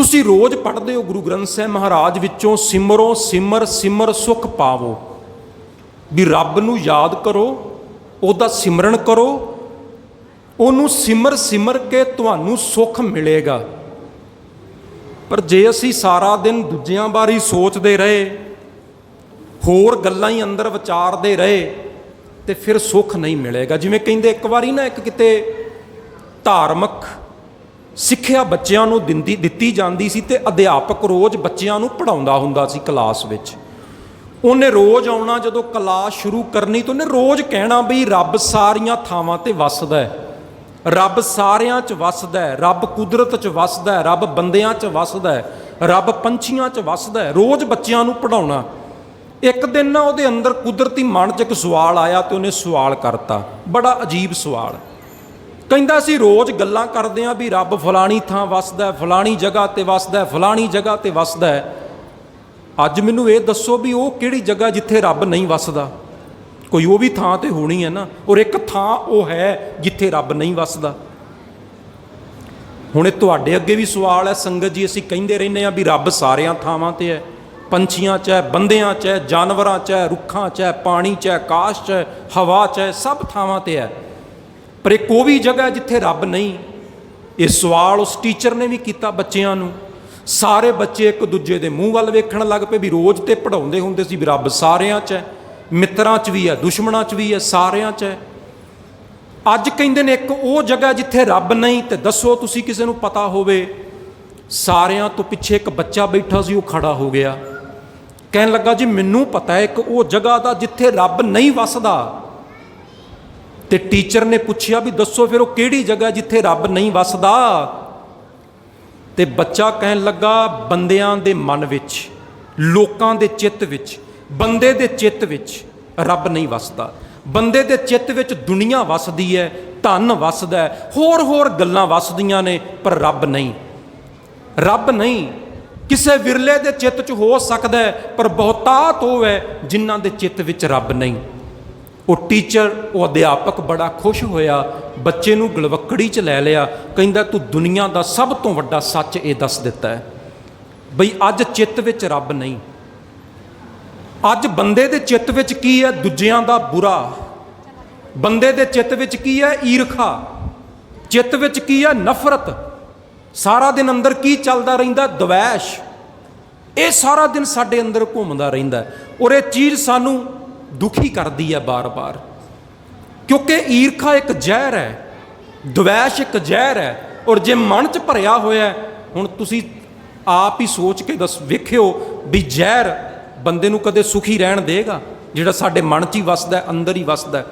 ਤੁਸੀਂ ਰੋਜ਼ ਪੜ੍ਹਦੇ ਹੋ ਗੁਰੂ ਗ੍ਰੰਥ ਸਾਹਿਬ ਮਹਾਰਾਜ ਵਿੱਚੋਂ ਸਿਮਰੋ ਸਿਮਰ ਸਿਮਰ ਸੁਖ ਪਾਵੋ। ਵੀ ਰੱਬ ਨੂੰ ਯਾਦ ਕਰੋ, ਉਹਦਾ ਸਿਮਰਨ ਕਰੋ, ਉਹਨੂੰ ਸਿਮਰ ਸਿਮਰ ਕੇ ਤੁਹਾਨੂੰ ਸੁੱਖ ਮਿਲੇਗਾ। ਪਰ ਜੇ ਅਸੀਂ ਸਾਰਾ ਦਿਨ ਦੂਜਿਆਂ ਬਾਰੇ ਸੋਚਦੇ ਰਹੇ, ਹੋਰ ਗੱਲਾਂ ਹੀ ਅੰਦਰ ਵਿਚਾਰਦੇ ਰਹੇ, ਤੇ ਫਿਰ ਸੁੱਖ ਨਹੀਂ ਮਿਲੇਗਾ। ਜਿਵੇਂ ਕਹਿੰਦੇ ਇੱਕ ਵਾਰੀ ਨਾ ਇੱਕ ਕਿਤੇ ਧਾਰਮਿਕ ਸਿੱਖਿਆ ਬੱਚਿਆਂ ਨੂੰ ਦਿੰਦੀ, ਦਿੱਤੀ ਜਾਂਦੀ ਸੀ ਤੇ ਅਧਿਆਪਕ ਰੋਜ਼ ਬੱਚਿਆਂ ਨੂੰ ਪੜਾਉਂਦਾ ਹੁੰਦਾ ਸੀ ਕਲਾਸ ਵਿੱਚ। ਉਹਨੇ ਰੋਜ਼ ਆਉਣਾ ਜਦੋਂ ਕਲਾਸ ਸ਼ੁਰੂ ਕਰਨੀ ਤਾਂ ਉਹਨੇ ਰੋਜ਼ ਕਹਿਣਾ ਵੀ ਰੱਬ ਸਾਰੀਆਂ ਥਾਵਾਂ ਤੇ ਵੱਸਦਾ ਹੈ। ਰੱਬ ਸਾਰਿਆਂ 'ਚ ਵੱਸਦਾ ਹੈ, ਰੱਬ ਕੁਦਰਤ 'ਚ ਵੱਸਦਾ ਹੈ, ਰੱਬ ਬੰਦਿਆਂ 'ਚ ਵੱਸਦਾ ਹੈ, ਰੱਬ ਪੰਛੀਆਂ 'ਚ ਵੱਸਦਾ ਹੈ, ਰੋਜ਼ ਬੱਚਿਆਂ ਨੂੰ ਪੜਾਉਣਾ ਇੱਕ ਦਿਨ ਨਾ ਉਹਦੇ ਅੰਦਰ ਕੁਦਰਤੀ ਮਨ 'ਚ ਇੱਕ ਸਵਾਲ ਆਇਆ ਤੇ ਉਹਨੇ ਸਵਾਲ ਕਰਤਾ। ਬੜਾ ਅਜੀਬ ਸਵਾਲ। ਕਹਿੰਦਾ ਸੀ, ਰੋਜ਼ ਗੱਲਾਂ ਕਰਦੇ ਆ ਵੀ ਰੱਬ ਫਲਾਣੀ ਥਾਂ ਵੱਸਦਾ ਫਲਾਣੀ ਜਗ੍ਹਾ ਤੇ ਵੱਸਦਾ ਫਲਾਣੀ ਜਗ੍ਹਾ ਤੇ ਵੱਸਦਾ ਅੱਜ ਮੈਨੂੰ ਇਹ ਦੱਸੋ ਵੀ ਉਹ ਕਿਹੜੀ ਜਗ੍ਹਾ ਜਿੱਥੇ ਰੱਬ ਨਹੀਂ ਵੱਸਦਾ? ਕੋਈ ਉਹ ਵੀ ਥਾਂ ਤੇ ਹੋਣੀ ਹੈ ਨਾ, ਔਰ ਇੱਕ ਥਾਂ ਉਹ ਹੈ ਜਿੱਥੇ ਰੱਬ ਨਹੀਂ ਵੱਸਦਾ। ਹੁਣ ਇਹ ਤੁਹਾਡੇ ਅੱਗੇ ਵੀ ਸਵਾਲ ਹੈ, ਸੰਗਤ ਜੀ, ਅਸੀਂ ਕਹਿੰਦੇ ਰਹਿੰਦੇ ਆ ਵੀ ਰੱਬ ਸਾਰਿਆਂ ਥਾਵਾਂ ਤੇ ਹੈ। ਪੰਛੀਆਂ 'ਚ ਹੈ, ਬੰਦਿਆਂ 'ਚ ਹੈ, ਜਾਨਵਰਾਂ 'ਚ ਹੈ, ਰੁੱਖਾਂ 'ਚ ਹੈ, ਪਾਣੀ 'ਚ ਹੈ ਆਕਾਸ਼ 'ਚ ਹੈ, ਹਵਾ 'ਚ ਹੈ, ਸਭ ਥਾਵਾਂ ਤੇ ਹੈ। ਪਰ ਇੱਕ ਉਹ ਵੀ ਜਗ੍ਹਾ ਜਿੱਥੇ ਰੱਬ ਨਹੀਂ। ਇਹ ਸਵਾਲ ਉਸ ਟੀਚਰ ਨੇ ਵੀ ਕੀਤਾ ਬੱਚਿਆਂ ਨੂੰ। ਸਾਰੇ ਬੱਚੇ ਇੱਕ ਦੂਜੇ ਦੇ ਮੂੰਹ ਵੱਲ ਵੇਖਣ ਲੱਗ ਪਏ ਵੀ ਰੋਜ਼ ਤੇ ਪੜਾਉਂਦੇ ਹੁੰਦੇ ਸੀ ਵੀ ਰੱਬ ਸਾਰਿਆਂ 'ਚ ਹੈ, ਮਿੱਤਰਾਂ 'ਚ ਵੀ ਹੈ, ਦੁਸ਼ਮਣਾਂ 'ਚ ਵੀ ਹੈ, ਸਾਰਿਆਂ 'ਚ ਹੈ। ਅੱਜ ਕਹਿੰਦੇ ਨੇ ਇੱਕ ਉਹ ਜਗ੍ਹਾ ਜਿੱਥੇ ਰੱਬ ਨਹੀਂ ਤੇ ਦੱਸੋ ਤੁਸੀਂ ਕਿਸੇ ਨੂੰ ਪਤਾ ਹੋਵੇ, ਸਾਰਿਆਂ ਤੋਂ ਪਿੱਛੇ ਇੱਕ ਬੱਚਾ ਬੈਠਾ ਸੀ, ਉਹ ਖੜਾ ਹੋ ਗਿਆ। ਕਹਿਣ ਲੱਗਾ ਜੀ, ਮੈਨੂੰ ਪਤਾ ਹੈ ਇੱਕ ਉਹ ਜਗ੍ਹਾ ਦਾ ਜਿੱਥੇ ਰੱਬ ਨਹੀਂ ਵਸਦਾ। ਤੇ ਟੀਚਰ ਨੇ ਪੁੱਛਿਆ ਵੀ ਦੱਸੋ ਫਿਰ ਉਹ ਕਿਹੜੀ ਜਗ੍ਹਾ ਜਿੱਥੇ ਰੱਬ ਨਹੀਂ ਵੱਸਦਾ? ਤੇ ਬੱਚਾ ਕਹਿਣ ਲੱਗਾ ਬੰਦਿਆਂ ਦੇ ਮਨ ਵਿੱਚ, ਲੋਕਾਂ ਦੇ ਚਿੱਤ ਵਿੱਚ, ਬੰਦੇ ਦੇ ਚਿੱਤ ਵਿੱਚ ਰੱਬ ਨਹੀਂ ਵੱਸਦਾ। ਬੰਦੇ ਦੇ ਚਿੱਤ ਵਿੱਚ ਦੁਨੀਆ ਵੱਸਦੀ ਹੈ, ਧਨ ਵੱਸਦਾ ਹੋਰ ਹੋਰ ਗੱਲਾਂ ਵੱਸਦੀਆਂ ਨੇ, ਪਰ ਰੱਬ ਨਹੀਂ। ਰੱਬ ਨਹੀਂ, ਕਿਸੇ ਵਿਰਲੇ ਦੇ ਚਿੱਤ 'ਚ ਹੋ ਸਕਦਾ ਪਰ ਬਹੁਤਾਤ ਉਹ ਹੈ ਜਿਨ੍ਹਾਂ ਦੇ ਚਿੱਤ ਵਿੱਚ ਰੱਬ ਨਹੀਂ। ਉਹ ਟੀਚਰ ਉਹ ਅਧਿਆਪਕ ਬੜਾ ਖੁਸ਼ ਹੋਇਆ, ਬੱਚੇ ਨੂੰ ਗਲਵੱਕੜੀ 'ਚ ਲੈ ਲਿਆ, ਕਹਿੰਦਾ, ਤੂੰ ਦੁਨੀਆ ਦਾ ਸਭ ਤੋਂ ਵੱਡਾ ਸੱਚ ਇਹ ਦੱਸ ਦਿੱਤਾ ਹੈ ਬਈ ਅੱਜ ਚਿੱਤ ਵਿੱਚ ਰੱਬ ਨਹੀਂ। ਅੱਜ ਬੰਦੇ ਦੇ ਚਿੱਤ ਵਿੱਚ ਕੀ ਹੈ? ਦੂਜਿਆਂ ਦਾ ਬੁਰਾ। ਬੰਦੇ ਦੇ ਚਿੱਤ ਵਿੱਚ ਕੀ ਹੈ? ਈਰਖਾ। ਚਿੱਤ ਵਿੱਚ ਕੀ ਹੈ? ਨਫ਼ਰਤ। ਸਾਰਾ ਦਿਨ ਅੰਦਰ ਕੀ ਚੱਲਦਾ ਰਹਿੰਦਾ? ਦਵੈਸ਼। ਇਹ ਸਾਰਾ ਦਿਨ ਸਾਡੇ ਅੰਦਰ ਘੁੰਮਦਾ ਰਹਿੰਦਾ ਔਰ ਇਹ ਚੀਜ਼ ਸਾਨੂੰ ਦੁਖੀ ਕਰਦੀ ਹੈ ਬਾਰ-ਬਾਰ। ਕਿਉਂਕਿ ਈਰਖਾ ਇੱਕ ਜ਼ਹਿਰ ਹੈ, ਦਵੈਸ਼ ਇੱਕ ਜ਼ਹਿਰ ਹੈ, ਔਰ ਜੇ ਮਨ 'ਚ ਭਰਿਆ ਹੋਇਆ ਹੁਣ ਤੁਸੀਂ ਆਪ ਹੀ ਸੋਚ ਕੇ ਦੱਸ, ਵੇਖਿਓ ਵੀ ਜ਼ਹਿਰ ਬੰਦੇ ਨੂੰ ਕਦੇ ਸੁਖੀ ਰਹਿਣ ਦੇਗਾ, ਜਿਹੜਾ ਸਾਡੇ ਮਨ 'ਚ ਹੀ ਵਸਦਾ ਅੰਦਰ ਹੀ ਵਸਦਾ